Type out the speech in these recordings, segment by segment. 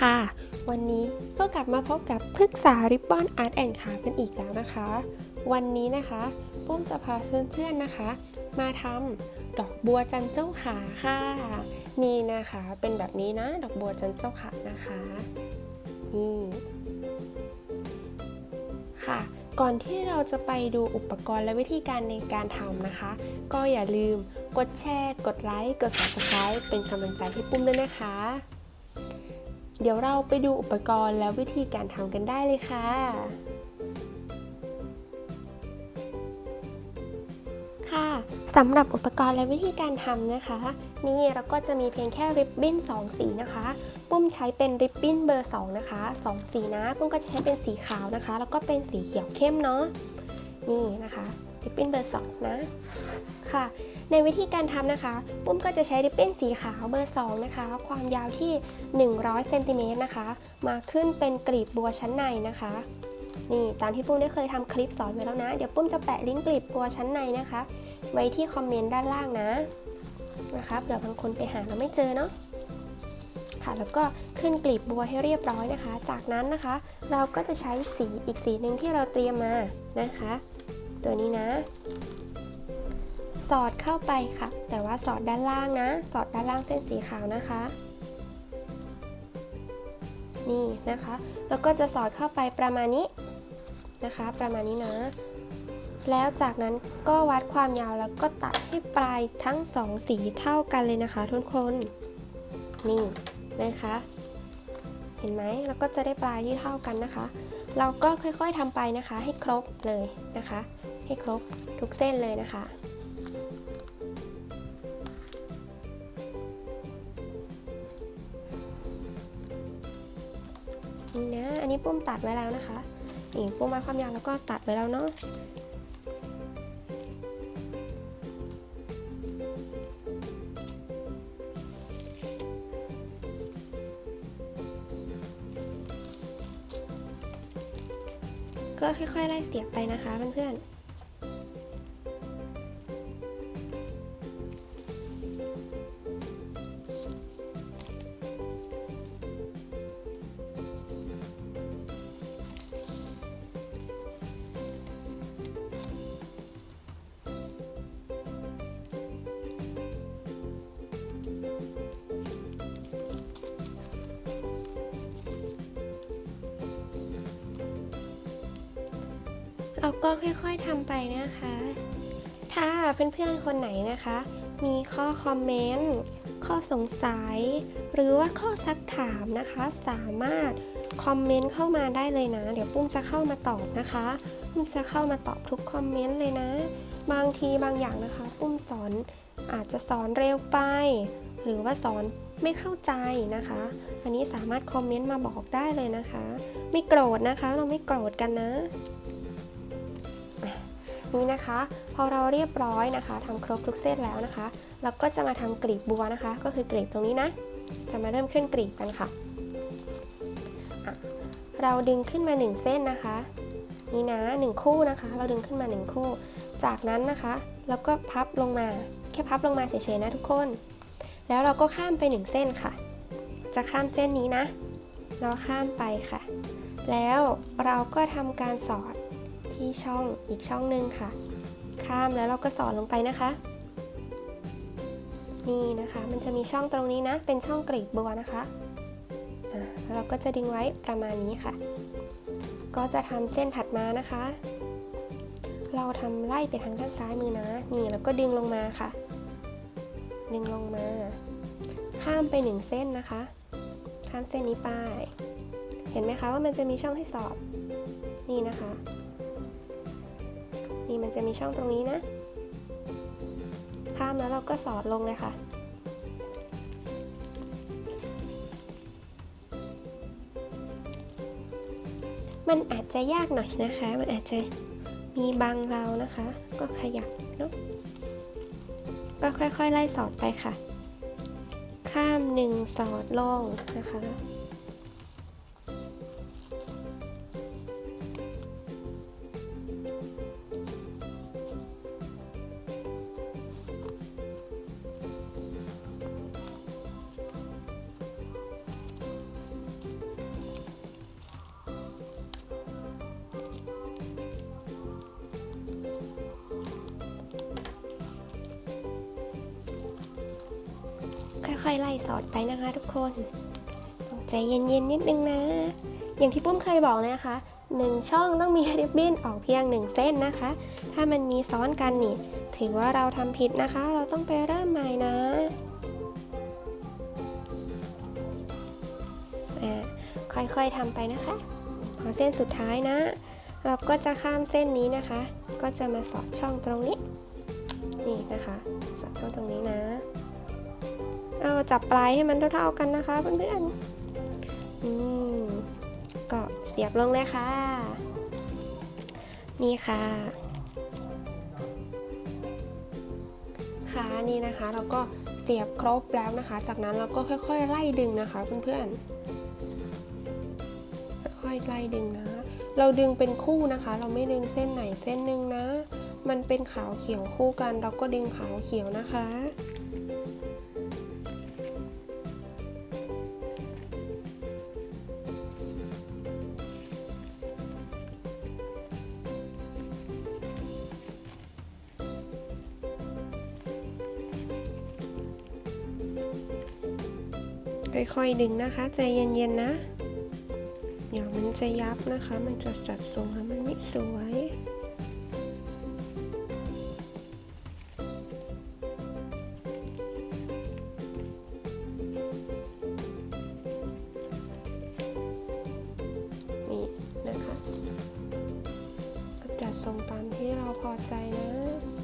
ค่ะ วันนี้ก็กลับมาพบกับพฤกษาริบบอนอาร์ตแอนด์คากันอีกแล้วนะคะ วันนี้นะคะปุ้มจะพาเพื่อนๆนะคะ มาทำดอกบัวจันเจ้าขาค่ะ นี่นะคะเป็นแบบนี้นะ ดอกบัวจันเจ้าขานะคะ นี่ค่ะก่อนที่เราจะไปดูอุปกรณ์และวิธีการในการทำนะคะ ก็อย่าลืมกดแชร์ กดไลค์ กด subscribe เป็นกำลังใจให้ปุ้มด้วยนะคะ เดี๋ยวเราไปดูอุปกรณ์และวิธีการทำกันได้เลยค่ะ ค่ะสำหรับอุปกรณ์และวิธีการทำนะคะ นี่เราก็จะมีเพียงแค่ริบบิ้น2 สีนะคะ ปุ้มใช้เป็นริบบิ้นเบอร์ 2 นะคะ 2 สีนะ ปุ้มก็จะใช้เป็นสีขาวนะคะ แล้วก็เป็นสีเขียวเข้มเนาะ นี่นะคะริบบิ้นเบอร์ 2 นะ ค่ะ ในวิธีการทำนะคะ ปุ้มก็จะใช้ริบบิ้นสีขาวเบอร์ 2 นะคะ ความยาวที่ 100เซนติเมตรนะคะ มาขึ้นเป็นกลีบบัวชั้นในนะคะ นี่ตามที่ปุ้มได้เคยทำคลิปสอนไว้แล้วนะ เดี๋ยวปุ้มจะแปะลิงก์กลีบบัวชั้นในนะคะ ไว้ที่คอมเมนต์ด้านล่างนะนะคะเผื่อบางคนไปหาแล้วไม่เจอเนาะค่ะแล้วก็ขึ้นกลีบบัวให้เรียบร้อยนะคะ จากนั้นนะคะ เราก็จะใช้สีอีกสีหนึ่งที่เราเตรียมมานะคะ ตัวนี้นะ สอดเข้าไปค่ะ แต่ว่าสอดด้านล่างนะ สอดด้านล่างเส้นสีขาวนะคะ นี่นะคะ แล้วก็จะสอดเข้าไปประมาณนี้นะคะ ประมาณนี้นะ แล้วจากนั้นก็วัดความยาวแล้วก็ตัดให้ปลายทั้งสองสีเท่ากันเลยนะคะทุกคน นี่นะคะ เห็นไหมแล้วก็จะได้ปลายที่เท่ากันนะคะ เราก็ค่อยๆทำไปนะคะ ให้ครบเลยนะคะ ให้ครบทุกเส้นเลยนะคะ นี่นะ อันนี้ปุ้มตัดไว้แล้วนะคะ นี่ปุ้มมาความยาวแล้วก็ตัดไว้แล้วเนาะก็ค่อยๆไล่เสียบไปนะคะเพื่อนๆ ก็ค่อยๆทำไปนะคะ ถ้าเพื่อนๆคนไหนนะคะ มีข้อคอมเมนต์ ข้อสงสัย หรือว่าข้อซักถามนะคะ สามารถคอมเมนต์เข้ามาได้เลยนะ เดี๋ยวปุ้มจะเข้ามาตอบนะคะปุ้มจะเข้ามาตอบทุกคอมเมนต์เลยนะ บางทีบางอย่างนะคะ ปุ้มสอนอาจจะสอนเร็วไป หรือว่าสอนไม่เข้าใจนะคะ อันนี้สามารถคอมเมนต์มาบอกได้เลยนะคะ ไม่โกรธนะคะ เราไม่โกรธกันนะ นี่นะคะ พอเราเรียบร้อยนะคะทำครบทุกเส้นแล้วนะคะ เราก็จะมาทำกลีบบัวนะคะ ก็คือกลีบตรงนี้นะ จะมาเริ่มขึ้นกลีบกันค่ะอะ เราดึงขึ้นมา 1 เส้นนะคะ นี่นะ 1 คู่นะคะ เราดึงขึ้นมา 1 คู่ จากนั้นนะคะเราก็พับลงมาแค่พับลงมาเฉยๆนะทุกคน แล้วเราก็ข้ามไป 1 เส้นค่ะ จะข้ามเส้นนี้นะ เราข้ามไปค่ะ แล้วเราก็ทำการสอด ที่ช่องอีกช่องหนึ่งค่ะ ข้ามแล้วเราก็สอดลงไปนะคะ นี่นะคะ มันจะมีช่องตรงนี้นะ เป็นช่องกรีบบัวนะคะแล้วเราก็จะดึงไว้ประมาณนี้ค่ะ ก็จะทำเส้นถัดมานะคะ เราทำไล่ไปทางด้านซ้ายมือนะ นี่แล้วก็ดึงลงมาค่ะ ดึงลงมา ข้ามไปหนึ่งเส้นนะคะ ข้ามเส้นนี้ไป เห็นไหมคะว่ามันจะมีช่องให้สอด นี่นะคะ นี่มันจะมีช่องตรงนี้นะ ข้ามแล้วเราก็สอดลงเลยค่ะ มันอาจจะยากหน่อยนะคะ มันอาจจะมีบางเรานะคะ ก็ขยับเนาะ ก็ค่อยๆ ไล่สอดไปค่ะ ข้ามหนึ่งสอดลงนะคะ ค่อยๆไล่สอดไปนะคะ ทุกคนใจเย็นๆนิดนึงนะ อย่างที่ปุ้มเคยบอกเลยนะคะหนึ่งช่องต้องมีริบบิ้นออกเพียงหนึ่งเส้นนะคะ ถ้ามันมีซ้อนกันนี่ ถือว่าเราทำผิดนะคะ เราต้องไปเริ่มใหม่นะค่อยๆทำไปนะคะ พอเส้นสุดท้ายนะ เราก็จะข้ามเส้นนี้นะคะ ก็จะมาสอดช่องตรงนี้ นี่นะคะ สอดช่องตรงนี้นะ เอาจับปลายให้มันเท่าๆกันนะคะเพื่อนๆอืมก็เสียบลงเลยค่ะ นี่ค่ะค่ะนี่นะคะเราก็เสียบครบแล้วนะคะ จากนั้นเราก็ค่อย ๆ ไล่ดึงนะคะเพื่อนๆค่อยๆไล่ดึงนะ เราดึงเป็นคู่นะคะ เราไม่ดึงเส้นไหนเส้นหนึ่งนะ มันเป็นขาวเขียวคู่กัน เราก็ดึงขาวเขียวนะคะ ค่อยๆดึงนะคะ ใจเย็นๆนะ เดี๋ยวมันจะยับนะคะ มันจะจัดทรงแล้วมันไม่สวยนี่นะคะจัดทรงตามที่เราพอใจนะ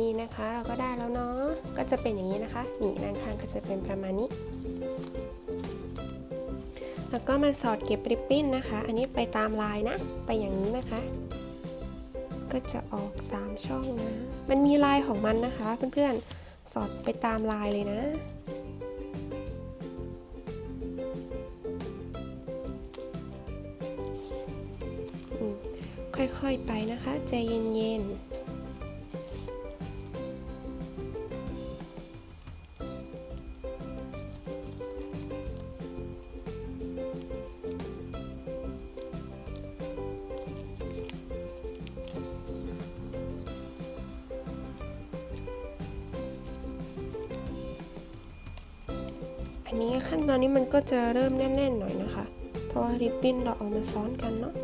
นี่นะคะ เราก็ได้แล้วเนาะก็จะเป็นอย่างนี้นะคะนี่ด้านข้างก็จะเป็นประมาณนี้ แล้วก็มาสอดเก็บริบบิ้นนะคะ อันนี้ไปตามลายนะ ไปอย่างนี้นะคะ ก็จะออก 3 ช่องนะ มันมีลายของมันนะคะ เพื่อนๆสอดไปตามลายเลยนะค่อยๆไปนะคะ ใจเย็นๆ นี้ขั้นตอนนี้มันก็จะเริ่มแน่นๆหน่อยนะคะ เพราะว่าริบบิ้นเราเอามาซ้อนกันเนาะ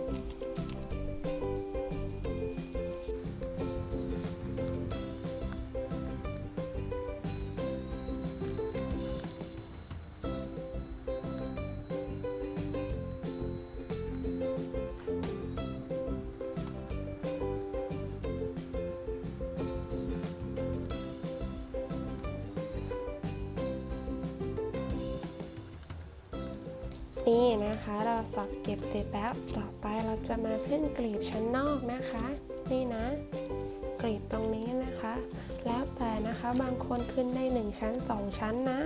นี่นะคะ เราสอดเก็บเสร็จแล้วต่อไปเราจะมาขึ้นกลีบชั้นนอกนะคะ นี่นะ กลีบตรงนี้นะคะ แล้วแต่นะคะบางคนขึ้นได้ 1 ชั้น 2 ชั้นนะ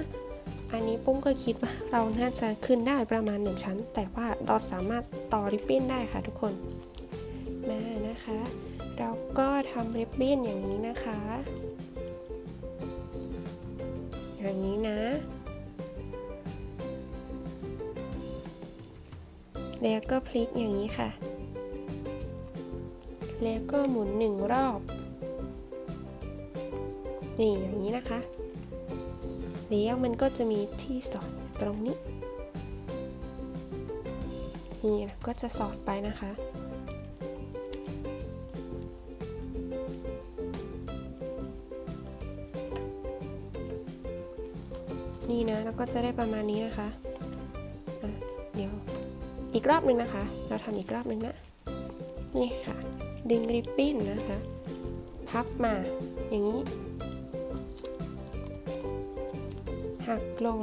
อันนี้ปุ้มก็คิดว่าเราน่าจะขึ้นได้ประมาณ 1 ชั้น แต่ว่าเราสามารถต่อริบบิ้นได้ค่ะทุกคนมานะคะ เราก็ทำริบบิ้นอย่างนี้นะคะ อย่างนี้นะ แล้วก็พลิกอย่างนี้ค่ะ แล้วก็หมุนหนึ่งรอบ นี่อย่างนี้นะคะ แล้วมันก็จะมีที่สอดตรงนี้ นี่นะก็จะสอดไปนะคะนี่นะแล้วก็จะได้ประมาณนี้นะคะ อีกรอบหนึ่งนะคะ เราทำอีกรอบหนึ่งนะ นี่ค่ะ ดึงริบบิ้นนะคะ พับมาอย่างนี้ หักลง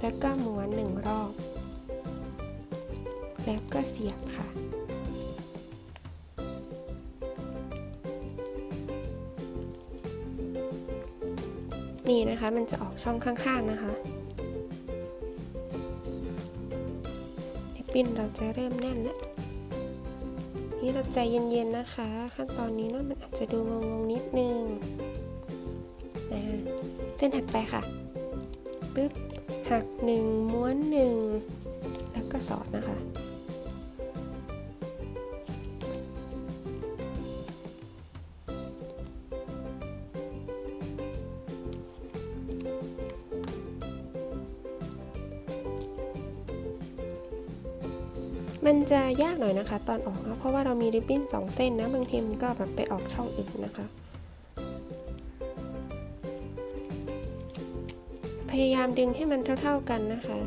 แล้วก็ม้วนหนึ่งรอบ แล้วก็เสียบค่ะนี่นะคะมันจะออกช่องข้างๆนะคะ ปิ้นเราจะเริ่มแน่นแล้วนี่เราใจเย็นๆนะคะ ขั้นตอนนี้เนาะมันอาจจะดูงงๆนิดนึงนะเส้นถัดไปค่ะปึ๊บหักหนึ่งม้วนหนึ่งแล้วก็สอดนะคะ มันจะยากหน่อยนะคะ ตอนออกนะเพราะว่าเรามีริบบิ้นสองเส้นนะบางทีมันก็แบบไปออกช่องอีกนะคะ พยายามดึงให้มันเท่า ๆกันนะคะ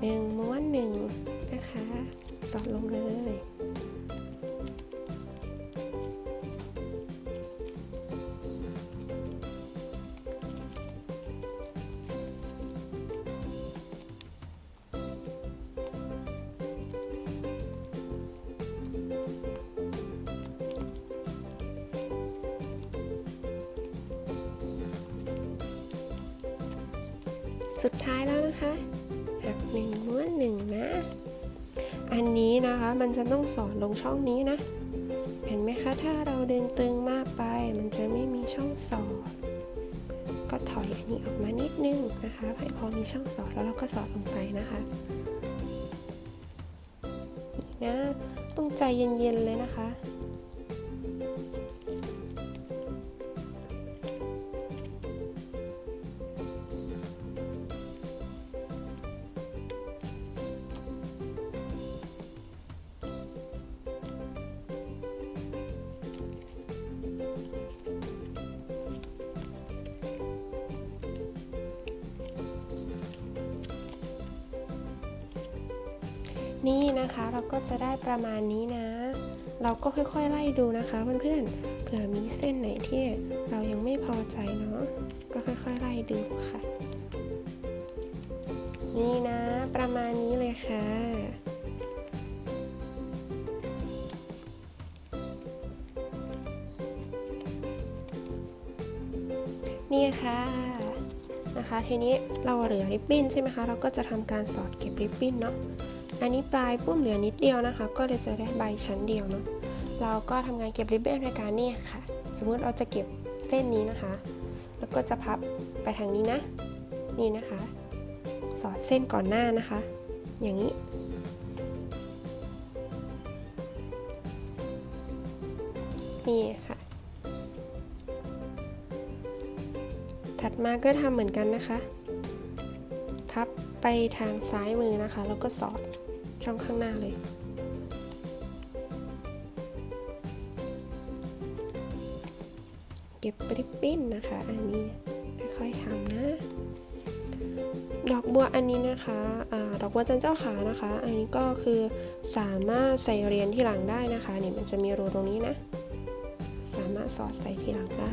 หนึ่งม้วนหนึ่งนะคะ สอดลงเลยสุดท้ายแล้วนะคะ หนึ่งม้วนหนึ่งนะ อันนี้นะคะมันจะต้องสอดลงช่องนี้นะ เห็นไหมคะถ้าเราดึงตึงมากไป มันจะไม่มีช่องสอดก็ถอยอันนี้ออกมานิดนึงนะคะให้พอมีช่องสอดแล้วเราก็สอดลงไปนะคะนี่นะต้องใจเย็นๆเลยนะคะ นี่นะคะเราก็จะได้ประมาณนี้นะ เราก็ค่อยๆไล่ดูนะคะเพื่อนๆเผื่อมีเส้นไหนที่เรายังไม่พอใจเนาะก็ค่อยๆไล่ดูค่ะ นี่นะ ประมาณนี้เลยค่ะนี่ค่ะนะคะทีนี้เราเหลือริบบิ้นใช่ไหมคะ เราก็จะทำการสอดเก็บริบบิ้นเนาะ อันนี้ปลายปุ้มเหลือนิดเดียวนะคะ ก็เลยจะได้ใบชั้นเดียวเนาะเราก็ทำงานเก็บริบบิ้นรายการเนี่ยค่ะ สมมุติเราจะเก็บเส้นนี้นะคะ แล้วก็จะพับไปทางนี้นะ นี่นะคะ สอดเส้นก่อนหน้านะคะ อย่างนี้ นี่ค่ะ ถัดมาก็ทำเหมือนกันนะคะ พับไปทางซ้ายมือนะคะ แล้วก็สอด ช่องข้างหน้าเลย เก็บปริบบิ้นนะคะ อันนี้ค่อยๆทำนะ ดอกบัวอันนี้นะคะอาดอกบัวจันเจ้าขานะคะ อันนี้ก็คือสามารถใส่เรียญที่หลังได้นะคะเนี่ยมันจะมีรูตรงนี้นะ สามารถสอดใส่ที่หลังได้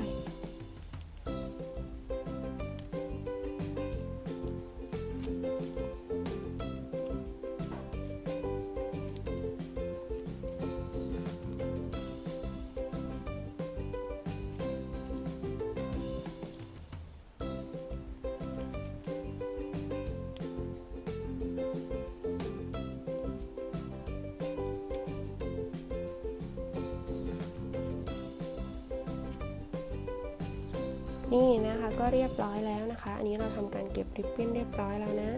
นี่นะคะก็เรียบร้อยแล้วนะคะ อันนี้เราทำการเก็บริบบิ้นเรียบร้อยแล้วนะ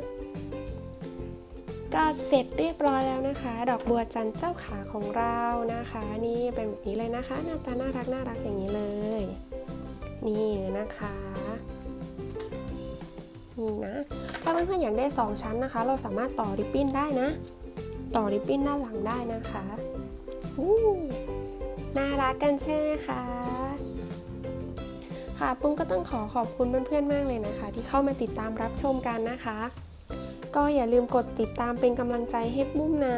ก็เสร็จเรียบร้อยแล้วนะคะ ดอกบัวจันทร์เจ้าขาของเรานะคะ นี่เป็นแบบนี้เลยนะคะ หน้าตาน่ารักน่ารักอย่างนี้เลย นี่นะคะนี่นะถ้าเพื่อนๆอยากได้ 2 ชั้นนะคะ เราสามารถต่อริบบิ้นได้นะ ต่อริบบิ้นด้านหลังได้นะคะน่ารักกันใช่ไหมคะ ค่ะปุ้มก็ต้องขอขอบคุณเพื่อนๆมากเลยนะคะ ที่เข้ามาติดตามรับชมกันนะคะ ก็อย่าลืมกดติดตามเป็นกำลังใจให้ปุ้มนะ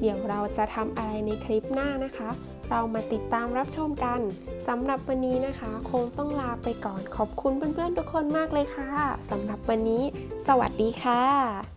เดี๋ยวเราจะทำอะไรในคลิปหน้านะคะ เรามาติดตามรับชมกันสำหรับวันนี้นะคะ คงต้องลาไปก่อนขอบคุณเพื่อนๆทุกคนมากเลยค่ะสำหรับวันนี้ สวัสดีค่ะ